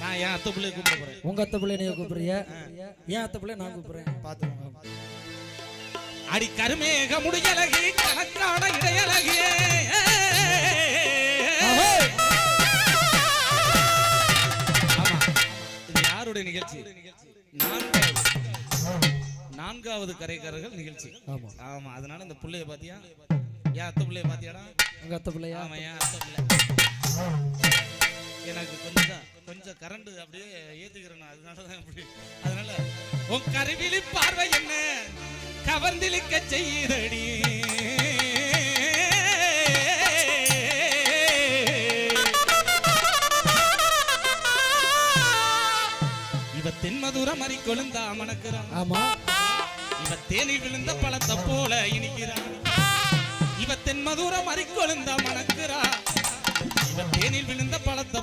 நான் என் அத்தை பிள்ளைய கூப்பிட போறேன். உங்க அத்தை பிள்ளை நீங்க கூப்பிடுறிய? ஏன் அத்தை பிள்ளை நான் கூப்பிடுறேன். பாத்துக்கோங்க. அடி கருமேக முடியலகி கணக்கான இடையலகி ஆமா. இது யாருடைய நிகழ்ச்சி? நான்காவது. கரைக்காரர்கள் நிகழ்ச்சி. ஆமா. ஆமா அதனால இந்த புள்ளைய பாத்தியா? ஏன் அத்தை புள்ளைய பாத்தியாடா? உங்க அத்தை பிள்ளையா? ஆமா ஏன் அத்தை பிள்ளை. கொஞ்சம் கொஞ்சம் கரண்ட் அப்படியே ஏத்துக்கிறேன் நான். அதனால தான் இப்படி. அதனால உன் கருவிழி பார்வை என்ன? கவர்ந்திழுக்க செய்யுதடி. இவ தென்மதுர மறி கொழுந்தா மணக்கிறான். ஆமா. இவ தேனில் விழுந்த பழத்தை போல இனிக்கிறான். இவ தென்மதுர மறி கொழுந்தா மணக்கிறா இவ தேனில் விழுந்த பழத்தை